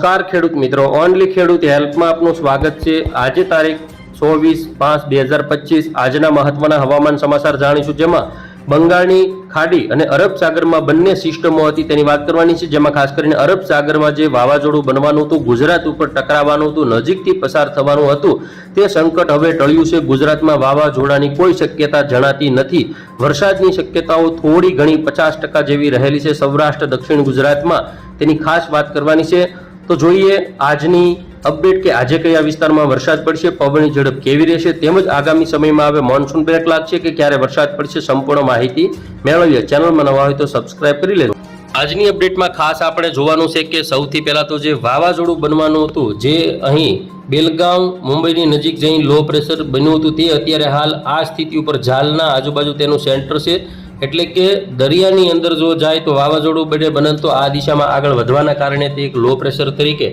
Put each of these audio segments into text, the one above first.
નમસ્કાર ખેડૂત મિત્રો. ઓનલી ખેડૂત હેલ્પમાં આપનું સ્વાગત છે. આજે તારીખ ચોવીસ પાંચ બે હજાર પચીસ. આજના મહત્વના હવામાન સમાચાર જાણીશું. જેમાં બંગાળની ખાડી અને અરબ સાગરમાં બંને સિસ્ટમો હતી તેની વાત કરવાની છે. જેમાં ખાસ કરીને અરબ સાગરમાં જે વાવાઝોડું બનવાનું હતું, ગુજરાત ઉપર ટકરાવાનું હતું, નજીકથી પસાર થવાનું હતું, તે સંકટ હવે ટળ્યું છે. ગુજરાતમાં વાવાઝોડાની કોઈ શક્યતા જણાતી નથી. વરસાદની શક્યતાઓ થોડી ઘણી પચાસ ટકા જેવી રહેલી છે. સૌરાષ્ટ્ર, દક્ષિણ ગુજરાતમાં તેની ખાસ વાત કરવાની છે. તો જોઈએ આજની અપડેટ કે આજે કયા વિસ્તારમાં વરસાદ પડશે, પવનની ઝડપ કેવી રહેશે તેમજ આગામી સમયમાં હવે મોન્સૂન બ્રેક લાગશે કે ક્યારે વરસાદ પડશે સંપૂર્ણ માહિતી મેળવીએ. ચેનલમાં નવા હોય તો સબસ્ક્રાઇબ કરી લેજો. આજની અપડેટમાં ખાસ આપણે જોવાનું છે કે સૌથી પહેલાં તો જે વાવાઝોડું બનવાનું હતું, જે અહીં બેલગામ, મુંબઈની નજીક જઈ લો પ્રેશર બન્યું હતું, તે અત્યારે હાલ આ સ્થિતિ ઉપર ઝાલના આજુબાજુ તેનું સેન્ટર છે. એટલે કે દરિયાની અંદર જો જાય તો વાવાઝોડું બને બને તો આ દિશામાં આગળ વધવાના કારણે તે એક લો પ્રેશર તરીકે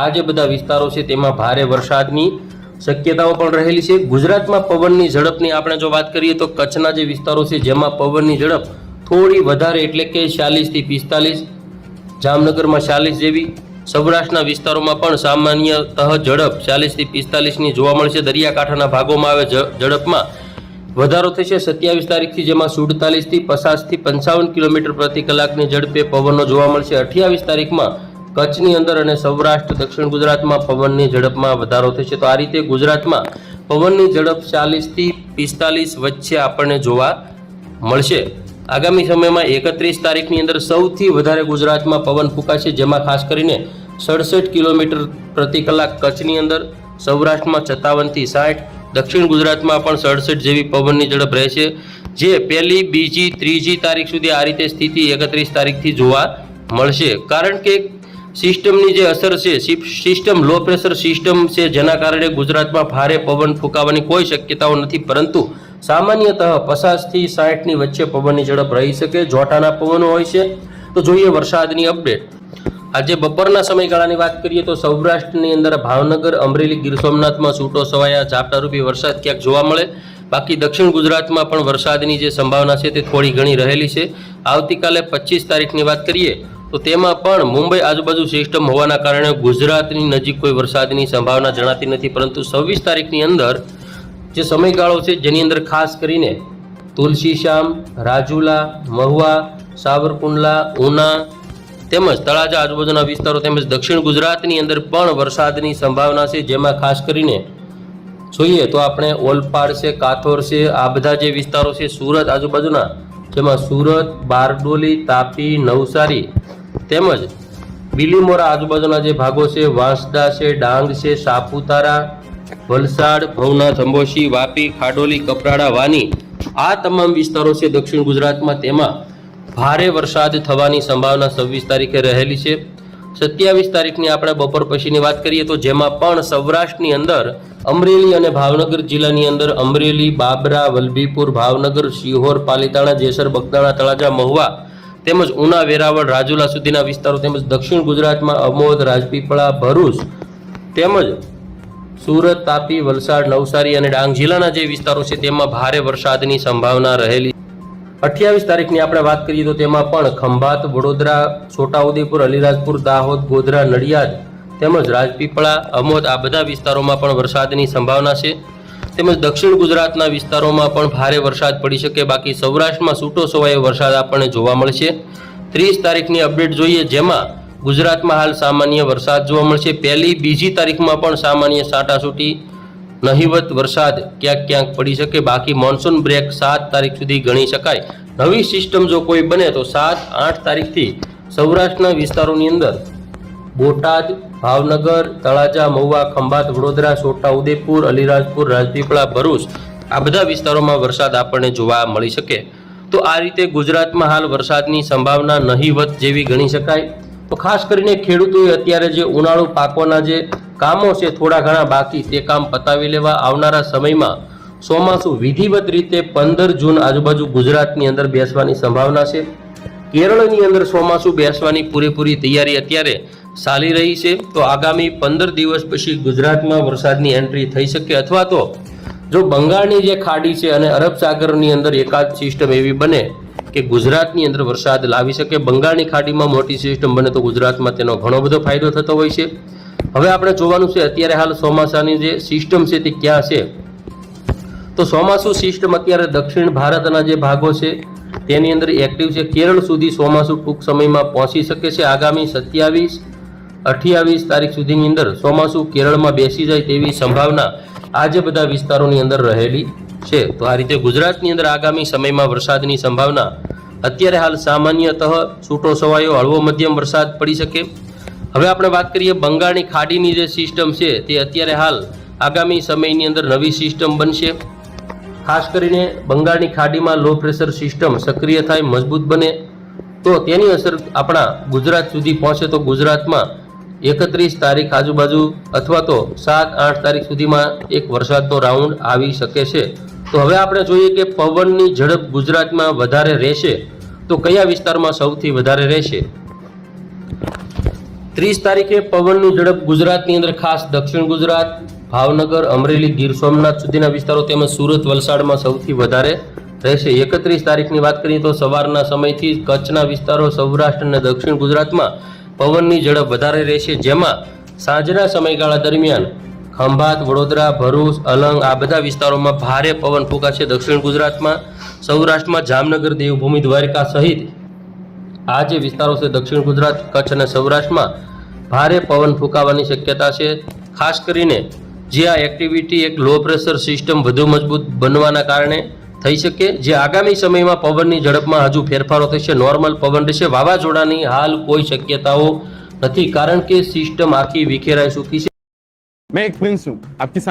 આ જે બધા વિસ્તારો છે તેમાં ભારે વરસાદની શક્યતાઓ પણ રહેલી છે. ગુજરાતમાં પવનની ઝડપની આપણે જો વાત કરીએ તો કચ્છના જે વિસ્તારો છે જેમાં પવનની ઝડપ થોડી વધારે એટલે કે ચાલીસથી પિસ્તાલીસ, જામનગરમાં ચાલીસ જેવી, સૌરાષ્ટ્રના વિસ્તારોમાં પણ સામાન્યતઃ ઝડપ ચાલીસથી પિસ્તાલીસની જોવા મળશે. દરિયાકાંઠાના ભાગોમાં આવે ઝડપમાં વધારો થશે સત્યાવીસ તારીખથી, જેમાં સુડતાલીસથી પચાસથી પંચાવન કિલોમીટર પ્રતિ કલાકની ઝડપે પવનો જોવા મળશે. અઠ્યાવીસ તારીખમાં કચ્છની અંદર અને સૌરાષ્ટ્ર, દક્ષિણ ગુજરાતમાં પવનની ઝડપમાં વધારો થશે. તો આ રીતે ગુજરાતમાં પવનની ઝડપ ચાલીસથી પિસ્તાલીસ વચ્ચે આપણને જોવા મળશે. આગામી સમયમાં એકત્રીસ તારીખની અંદર સૌથી વધારે ગુજરાતમાં પવન ફૂંકાશે, જેમાં ખાસ કરીને સડસઠ કિલોમીટર પ્રતિ કલાક કચ્છની અંદર, સૌરાષ્ટ્રમાં સત્તાવનથી સાઠ દક્ષિણ ગુજરાતમાં પણ સડસઠ જેવી પવનની ઝડપ રહેશે, જે પહેલી, બીજી, ત્રીજી તારીખ સુધી આ રીતે સ્થિતિ એકત્રીસ તારીખથી જોવા મળશે. કારણ કે સિસ્ટમની જે અસર છે સિસ્ટમ, લો પ્રેશર સિસ્ટમ છે, જેના કારણે ગુજરાતમાં ભારે પવન ફૂંકાવાની કોઈ શક્યતાઓ નથી, પરંતુ સામાન્યતઃ પચાસથી સાઠની વચ્ચે પવનની ઝડપ રહી શકે, જોટાના પવનો હોય છે. તો જોઈએ વરસાદની અપડેટ. આજે બપોરના સમયગાળાની વાત કરીએ તો સૌરાષ્ટ્રની અંદર ભાવનગર, અમરેલી, ગીર સોમનાથમાં છૂટો છવાયા, ઝાપટારૂપી વરસાદ ક્યાંક જોવા મળે. બાકી દક્ષિણ ગુજરાતમાં પણ વરસાદની જે સંભાવના છે તે થોડી ઘણી રહેલી છે. આવતીકાલે પચીસ તારીખની વાત કરીએ તો તેમાં પણ મુંબઈ આજુબાજુ સિસ્ટમ હોવાના કારણે ગુજરાતની નજીક કોઈ વરસાદની સંભાવના જણાતી નથી. પરંતુ છવ્વીસ તારીખની અંદર જે સમયગાળો છે જેની અંદર ખાસ કરીને તુલસીશ્યામ રાજુલા, મહુવા, સાવરકુંડલા, ઉના તેમજ તળાજા આજુબાજુના વિસ્તારો તેમજ દક્ષિણ ગુજરાતની અંદર પણ વરસાદની સંભાવના છે, જેમાં ખાસ કરીને જોઈએ તો આપણે ઓલપાડ છે, કાથોર છે, આ બધા જે વિસ્તારો છે, સુરત આજુબાજુના, જેમાં સુરત, બારડોલી, તાપી, નવસારી તેમજ બિલીમોરા આજુબાજુના જે ભાગો છે, વાંસદા છે, ડાંગ છે, સાપુતારા, વલસાડ ભવનાથ અંબોશી વાપી, ખાડોલી, કપરાડા, વાની આ તમામ વિસ્તારો છે દક્ષિણ ગુજરાતમાં. તેમાં ભારે વરસાદ થવાની સંભાવના છવ્વીસ તારીખે રહેલી છે. સત્યાવીસ તારીખની આપણે બપોર પછીની વાત કરીએ તો જેમાં પણ સૌરાષ્ટ્રની અંદર અમરેલી અને ભાવનગર જિલ્લાની અંદર અમરેલી, બાબરા, વલભીપુર, ભાવનગર, શિહોર, પાલીતાણા, જેસર, બગદાણા, તળાજા, મહુવા તેમજ ઉના, વેરાવળ, રાજુલા સુધીના વિસ્તારો તેમજ દક્ષિણ ગુજરાતમાં અમોદ, રાજપીપળા, ભરૂચ તેમજ સુરત, તાપી, વલસાડ, નવસારી અને ડાંગ જિલ્લાના જે વિસ્તારો છે તેમાં ભારે વરસાદની સંભાવના રહેલી અઠ્યાવીસ તારીખની આપણે વાત કરીએ તો તેમાં પણ ખંભાત, વડોદરા, છોટાઉદેપુર, અલીરાજપુર, દાહોદ, ગોધરા, નડિયાદ તેમજ રાજપીપળા, અમોદ આ બધા વિસ્તારોમાં પણ વરસાદની સંભાવના છે. તેમજ દક્ષિણ ગુજરાતના વિસ્તારોમાં પણ ભારે વરસાદ પડી શકે. બાકી સૌરાષ્ટ્રમાં છૂટો છવાયો વરસાદ આપણને જોવા મળશે. ત્રીસ તારીખની અપડેટ જોઈએ જેમાં ગુજરાતમાં હાલ સામાન્ય વરસાદ જોવા મળશે. પહેલી, બીજી તારીખમાં પણ સામાન્ય સાટાસૂટી નહિવત વરસાદ ક્યાંક ક્યાંક પડી શકે, બાકી મોન્સૂન બ્રેક સાત તારીખ સુધી ગણી શકાય. નવી સિસ્ટમ જો કોઈ બને તો સાત, આઠ તારીખથી સૌરાષ્ટ્રના વિસ્તારોની અંદર બોટાદ, ભાવનગર, તળાજા, મહુવા, ખંભાત, વડોદરા, છોટા ઉદેપુર, અલીરાજપુર, રાજપીપળા, ભરૂચ આ બધા વિસ્તારોમાં વરસાદ આપણને જોવા મળી શકે. તો આ રીતે ગુજરાતમાં હાલ વરસાદની સંભાવના નહીવત જેવી ગણી શકાય. તો ખાસ કરીને ખેડૂતોએ અત્યારે જે ઉનાળુ પાકોના જે કામો છે થોડા ઘણા બાકી, તે કામ પતાવી લેવા આવનારા સમયમાં ચોમાસું વિધિવત રીતે પંદર જૂન આજુબાજુ ગુજરાતની અંદર બેસવાની સંભાવના છે. કેરળની અંદર ચોમાસું બેસવાની પૂરેપૂરી તૈયારી અત્યારે ચાલી રહી છે. તો આગામી પંદર દિવસ પછી ગુજરાતમાં વરસાદની એન્ટ્રી થઈ શકે અથવા તો જો બંગાળની જે ખાડી છે અને અરબ સાગરની અંદર એકાદ સિસ્ટમ એવી બને કે ગુજરાતની અંદર વરસાદ લાવી શકે. બંગાળની ખાડીમાં મોટી સિસ્ટમ બને તો ગુજરાતમાં તેનો ઘણો બધો ફાયદો થતો હોય છે. હવે આપણે જોવાનું છે અત્યારે હાલ ચોમાસાની જે સિસ્ટમ છે તે ક્યાં છે? તો ચોમાસું સિસ્ટમ અત્યારે દક્ષિણ ભારતના જે ભાગો છે, તેની અંદર એક્ટિવ છે. કેરળ સુધી ચોમાસું ટૂંક સમયમાં પહોંચી શકે છે. આગામી સત્યાવીસ, અઠ્યાવીસ તારીખ સુધીની અંદર ચોમાસું કેરળમાં બેસી જાય તેવી સંભાવના આજે બધા વિસ્તારોની અંદર રહેલી છે. તો આ રીતે ગુજરાતની અંદર આગામી સમયમાં વરસાદની સંભાવના અત્યારે હાલ સામાન્યતઃ છૂટો સવાયો હળવો મધ્યમ વરસાદ પડી શકે. હવે આપણે વાત કરીએ બંગાળની ખાડીની જે સિસ્ટમ છે, તે અત્યારે હાલ આગામી સમયની અંદર નવી સિસ્ટમ બનશે. ખાસ કરીને બંગાળની ખાડીમાં લો પ્રેશર સિસ્ટમ સક્રિય થાય, મજબૂત બને. તો તેની અસર આપણા ગુજરાત સુધી પહોંચે તો ગુજરાતમાં એકત્રીસ તારીખ આજુબાજુ અથવા તો સાત આઠ તારીખ સુધીમાં એક વરસાદનો રાઉન્ડ આવી શકે છે. તો હવે આપણે જોઈએ કે પવનની ઝડપ ગુજરાતમાં વધારે રહેશે તો કયા વિસ્તારમાં સૌથી વધારે રહેશે? ત્રીસ તારીખે પવનની ઝડપ ગુજરાતની અંદર ખાસ દક્ષિણ ગુજરાત, ભાવનગર, અમરેલી, ગીર સોમનાથ સુધીના વિસ્તારો તેમજ સુરત, વલસાડમાં સૌથી વધારે રહેશે. એકત્રીસ તારીખની વાત કરીએ તો સવારના સમયથી કચ્છના વિસ્તારો સૌરાષ્ટ્ર અને દક્ષિણ ગુજરાતમાં પવનની ઝડપ વધારે રહેશે. જેમાં સાંજના સમયગાળા દરમિયાન ખંભાત, વડોદરા, ભરૂચ, અલંગ આ બધા વિસ્તારોમાં ભારે પવન ફૂંકાશે દક્ષિણ ગુજરાતમાં, સૌરાષ્ટ્રમાં જામનગર, દેવભૂમિ, દ્વારકા સહિત આ જે વિસ્તારો છે દક્ષિણ ગુજરાત, કચ્છ અને સૌરાષ્ટ્રમાં ભારે પવન ફૂંકાવાની શક્યતા છે. ખાસ કરીને જે આ એક્ટિવિટી એક લો પ્રેશર સિસ્ટમ વધુ મજબૂત બનવાના કારણે થઈ શકે, જે આગામી સમયમાં પવનની ઝડપમાં હજુ ફેરફારો થશે. નોર્મલ પવન રહેશે. વાવાઝોડાની હાલ કોઈ શક્યતાઓ નથી, કારણ કે સિસ્ટમ આખી વિખેરાઈ ચૂકી છે. Meg Prinsu, a kisa